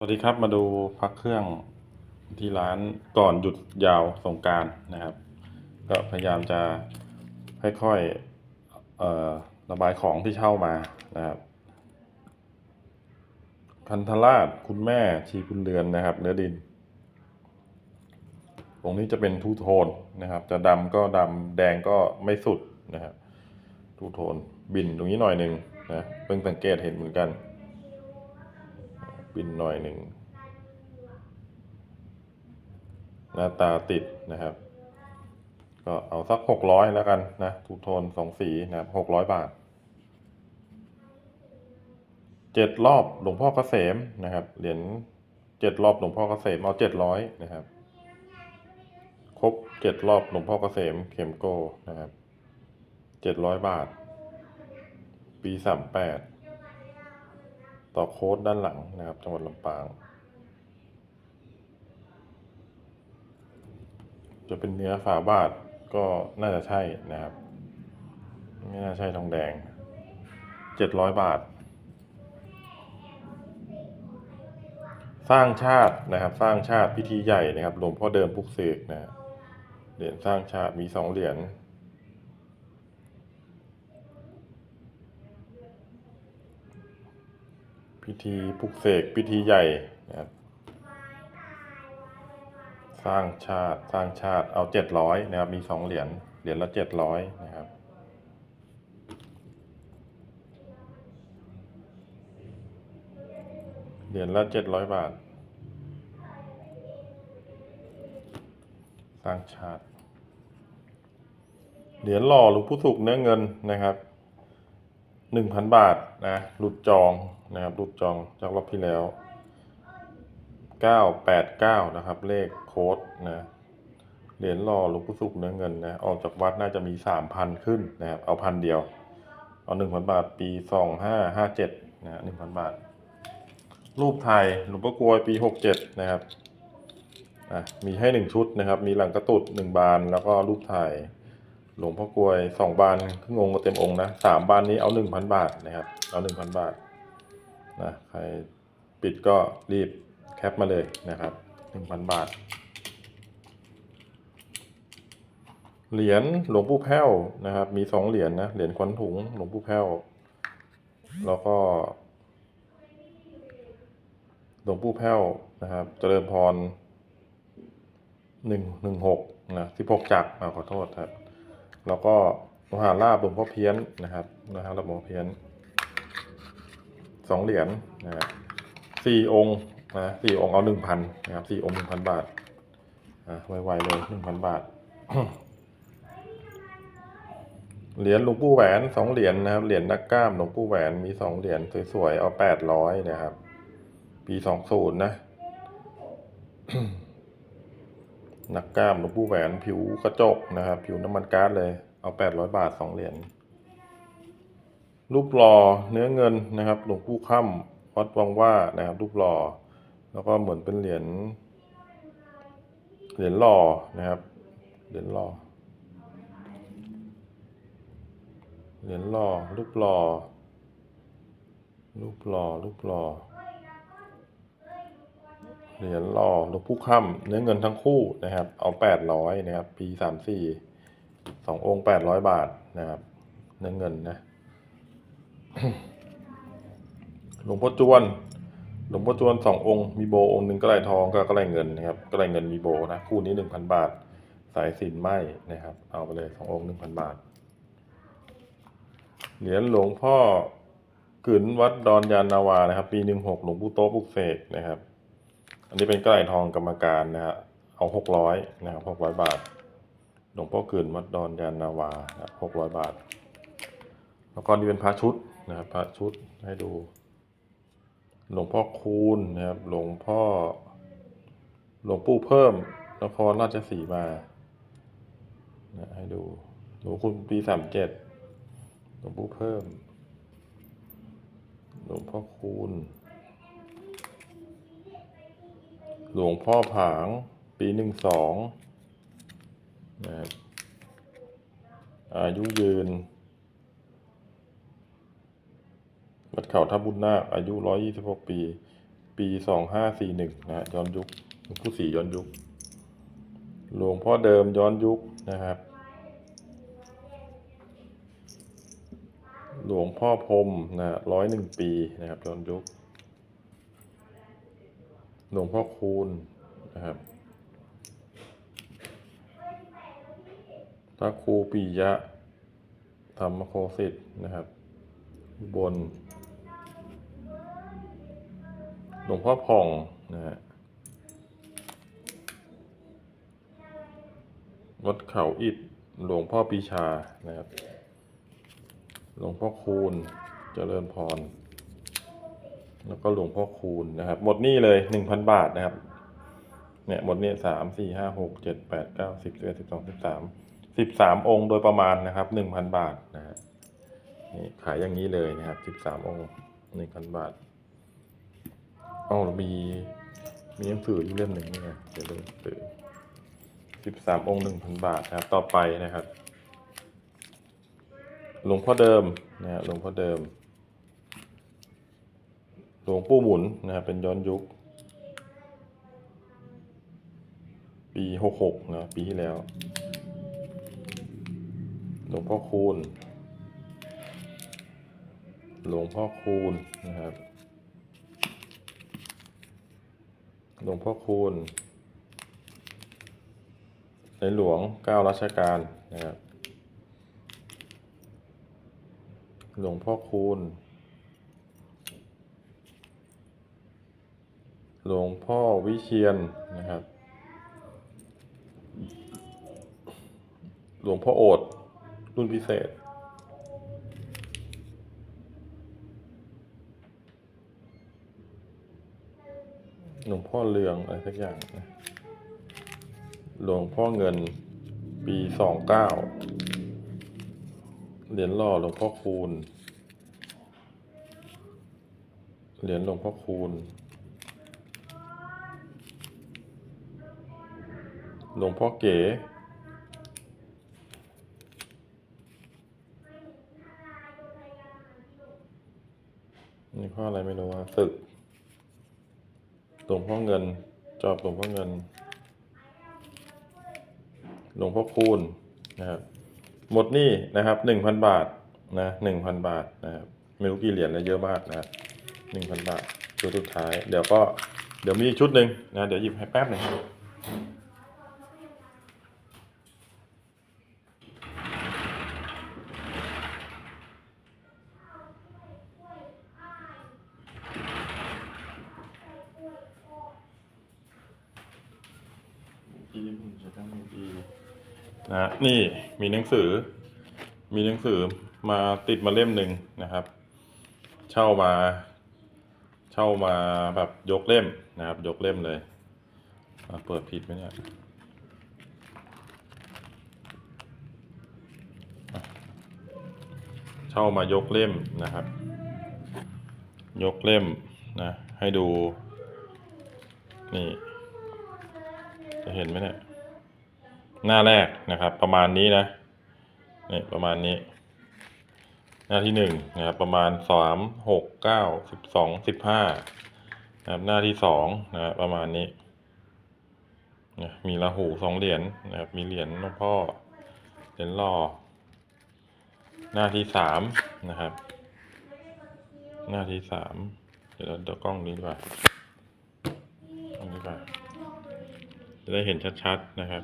สวัสดีครับมาดูพักเครื่องที่ร้านก่อนหยุดยาวสงการนะครับ ก็พยายามจะค่อยๆระบายของที่เช่ามานะครับคันธราชคุณแม่ชีคุณเรือนนะครับ เนื้อดิน ตรงนี้จะเป็นทูโทนนะครับ จะดำก็ดำแดงก็ไม่สุดนะครับทูโทนบินตรงนี้หน่อยหนึ่งนะเพิ่งสังเกตเห็นเหมือนกัน บินหน่อยหนึ่งหน้าตาติดนะครับ ก็เอาสักหกร้อยแล้วกันนะทูโทนสองสีนะครับหกร้อยบาทเจ็ดรอบหลวงพ่อเกษมนะครับเหรียญเจ็ดรอบหลวงพ่อเกษมเอาเจ็ดร้อยนะครับ ครบเจ็ดรอบหลวงพ่อเกษมเข็มโกนะครับเจ็ดร้อยบาท ปีสามแปด ต่อโค้ดด้านหลังนะครับ จังหวัดลำปาง จะเป็นเนื้อฝาบาทก็น่าจะใช่นะครับ ไม่น่าใช่ทองแดงเจ็ดร้อยบาท สร้างชาตินะครับ สร้างชาติพิธีใหญ่นะครับหลวงพ่อเดิมพุกเสกนะเหรียญสร้างชาติมีสองเหรียญ พิธีปลุกเสกพิธีใหญ่นะครับสร้างชาติสร้างชาติเอาเจ็ดร้อยนะครับมีสองเหรียญเหรียญละเจ็ดร้อยนะครับเหรียญละเจ็ดร้อยบาท สร้างชาติ เหรียญหล่อหลวงปู่สุกเนื้อเงินนะครับ หนึ่งพันบาทนะหลุดจองนะครับหลุดจองจากรอบที่แล้วเก้าแปดเก้านะครับ เลขโค้ดนะเหรียญหล่อหลวงปู่สุขเนื้อเงินนะออกจากวัดน่าจะมีสามพันขึ้นนะครับ เอาพันเดียว เอาหนึ่งพันบาทปีสองห้าห้าเจ็ดนะหนึ่งพันบาท รูปไทยหลวงพ่อกลวยปีหกเจ็ดนะครับอะมีให้หนึ่งชุดนะครับ มีหลังกระตุดหนึ่งบานแล้วก็รูปถ่าย หลวงพ่อกลวยสองบานครึ่งองค์ก็เต็มองค์นะสามบานนี้เอาหนึ่งพันบาทนะครับ เอาหนึ่งพันบาทนะใครปิดก็รีบแคปมาเลยนะครับหนึ่งพันบาท เหรียญหลวงปู่แพ้วนะครับ มีสองเหรียญนะเหรียญขวัญถุงหลวงปู่แพ้วแล้วก็หลวงปู่แพ้วนะครับ เจริญพรหนึ่งหนึ่งหกนะสิบหกจักรอ่าขอโทษครับ แล้วก็มหาลาบหลวงพ่อเพี้ยนนะครับนะฮะหลวงพ่อเพี้ยนสองเหรียญนะครับสี่องค์นะสี่องค์เอาหนึ่งพันนะครับสี่องค์หนึ่งพันบาทอะไวๆเลยหนึ่งพันบาทเหรียญหลวงปู่แหวนสองเหรียญนะครับเหรียญนักกล้ามหลวงปู่แหวนมีสองเหรียญสวยๆเอาแปดร้อยนะครับ ปีสองศูนย์นะ หนักกล้ามหลวงปู่แหวนผิวกระจกนะครับ ผิวน้ำมันก๊าซเลย เอาแปดร้อยบาทสองเหรียญรูปหล่อเนื้อเงินนะครับหลวงปู่ค่ำวัดวังว่านะครับ รูปหล่อแล้วก็เหมือนเป็นเหรียญเหรียญหล่อนะครับเหรียญหล่อเหรียญหล่อรูปหล่อรูปหล่อรูปหล่อ เหรียญหล่อหลวงปู่ค่ำเนื้อเงินทั้งคู่นะครับ เอาแปดร้อยนะครับปีสามสี่สององค์แปดร้อยบาทนะครับ เนื้อเงินนะหลวงพ่อจวนหลวงพ่อจวนสององค์มีโบองค์หนึ่งกระไรทองก็กระไรเงินนะครับกระไรเงินมีโบนะคู่นี้หนึ่งพันบาท สายสินไหมนะครับ เอาไปเลยสององค์หนึ่งพันบาทเหรียญหลวงพ่อกึนวัดดอนยานนาวานะครับ ปีหนึ่งหกหลวงปู่โตะปุกเสกนะครับ อันนี้เป็นกระไรทองกรรมการนะฮะเอาหกร้อยนะครับหกร้อยบาทหลวงพ่อกืนวัดดอนยานนาวาหกร้อยบาท แล้วก็นี่เป็นพระชุดนะครับพระชุดให้ดู หลวงพ่อคูณนะครับหลวงพ่อ หลวงปู่เพิ่มนครราชสีมานะให้ดูหลวงคุณปีสามเจ็ดหลวงปู่เพิ่ม หลวงพ่อคูณ หลวงพ่อผาง ปีหนึ่งสองนะครับอายุยืน วัดเขาทับบุญนาคอายุร้อยยี่สิบหกปี ปีสองห้าสี่หนึ่งนะฮะย้อนยุคผู้สี่ย้อนยุค หลวงพ่อเดิมย้อนยุคนะครับ หลวงพ่อพรมนะร้อยหนึ่งปีนะครับย้อนยุค หลวงพ่อคูณนะครับพระครูปิยะ ธรรมโคสิทธ์นะครับ บน หลวงพ่อผ่องนะฮะวัดเขาอิฐหลวงพ่อปีชานะครับ หลวงพ่อคูณเจริญพร แล้วก็หลวงพ่อคูณนะครับ หมดนี่เลยหนึ่งพันบาทนะครับ เนี่ยหมดเนี่ยสามสี่ห้าหกเจ็ดแปดเก้าสิบสิบเอ็ดสิบสองสิบสามสิบสามองค์โดยประมาณนะครับหนึ่งพันบาทนะฮะนี่ขายอย่างนี้เลยนะครับสิบสามองค์หนึ่งพันบาทอ๋อมีมีหนังสืออยู่เล่มหนึ่งนี่ไงเดี๋ยวดูหนังสือสิบสามองค์หนึ่งพันบาทนะครับ ต่อไปนะครับ หลวงพ่อเดิมนะฮะหลวงพ่อเดิม หลวงปู่หมุนนะครับเป็นย้อนยุค ปีหกหกนะปีที่แล้ว หลวงพ่อคูณ หลวงพ่อคูณนะครับ หลวงพ่อคูณ ในหลวงเก้ารัชกาลนะครับ หลวงพ่อคูณ หลวงพ่อวิเชียนนะครับ หลวงพ่อโอดรุ่นพิเศษ หลวงพ่อเรืองอะไรสักอย่างนะหลวงพ่อเงินปีสองเก้าเหรียญหล่อหลวงพ่อคูณ เหรียญหลวงพ่อคูณ หลวงพ่อเก๋นี่พ่ออะไรไม่รู้ว่าศึกหลวงพ่อเงิน จอบหลวงพ่อเงิน หลวงพ่อคูณนะครับ หมดนี่นะครับหนึ่งพันบาทนะหนึ่งพันบาทนะครับไม่รู้กี่เหรียญนะเยอะมากนะหนึ่งพันบาทชุดสุดท้าย เดี๋ยวก็เดี๋ยวมีอีกชุดหนึ่งนะ เดี๋ยวหยิบให้แป๊บหนึ่ง อีมันจะต้องมีอี นะนี่มีหนังสือ มีหนังสือมาติดมาเล่มหนึ่งนะครับ เช่ามา เช่ามาแบบยกเล่มนะครับ ยกเล่มเลยเปิดผิดไหมเนี่ยเช่ามายกเล่มนะครับ ยกเล่มนะให้ดู นี่ จะเห็นไหมเนี่ย หน้าแรกนะครับ ประมาณนี้นะเนี่ยประมาณนี้ หน้าที่หนึ่งนะครับ ประมาณสามหกเก้าสิบสองสิบห้านะครับหน้าที่สองนะครับประมาณนี้นะมีราหูสองเหรียญนะครับ มีเหรียญหลวงพ่อเหรียญหล่อหน้าที่สามนะครับ หน้าที่สามเดี๋ยวเราดูกล้องนี้ดีกว่ากล้องนี้ดีกว่าจะได้เห็นชัดๆนะครับ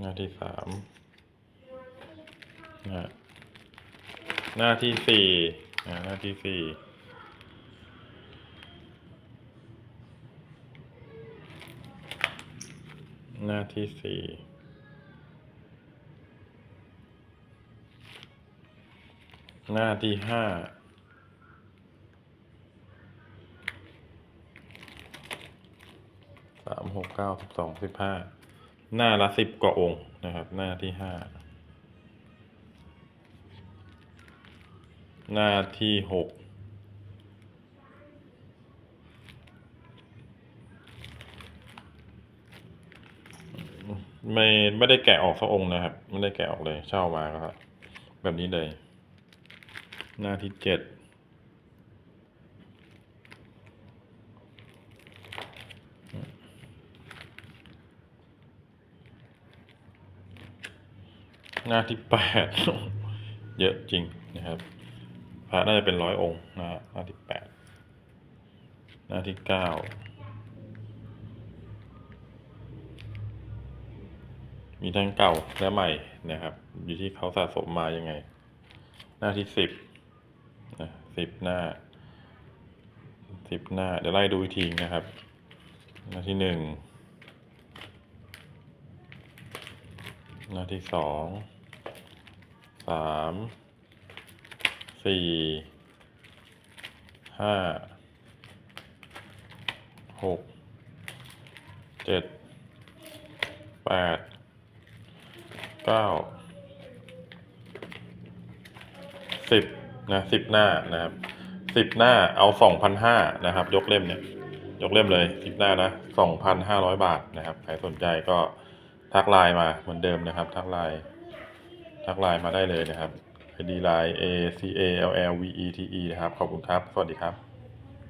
หน้าที่สามนะฮะหน้าที่สี่นะหน้าที่สี่หน้าที่สี่หน้าที่ห้าสามหกเก้าสิบสองสิบห้า หน้าละสิบกว่าองค์นะครับ หน้าที่ห้าหน้าที่หกไม่ไม่ได้แกะออกสักองค์นะครับ ไม่ได้แกะออกเลยเช่ามาก็แบบนี้เลย หน้าที่เจ็ด หน้าที่แปดเยอะจริงนะครับ พระน่าจะเป็นร้อยองค์นะฮะหน้าที่แปดหน้าที่เก้ามีทั้งเก่าและใหม่นะครับ อยู่ที่เขาสะสมมายังไง หน้าที่สิบนะสิบหน้าสิบหน้า เดี๋ยวไล่ดูอีกทีนะครับ หน้าที่หนึ่งหน้าที่สอง สามสี่ห้าหกเจ็ดแปดเก้าสิบนะสิบหน้านะครับสิบหน้าเอาสองพันห้านะครับ ยกเล่มเนี่ย ยกเล่มเลยสิบหน้านะสองพันห้าร้อยบาทนะครับ ใครสนใจก็ทักไลน์มาเหมือนเดิมนะครับ ทักไลน์ ทักไลน์มาได้เลยนะครับ ID ไลน์ A C A L L V E T E นะครับ ขอบคุณครับ สวัสดีครับ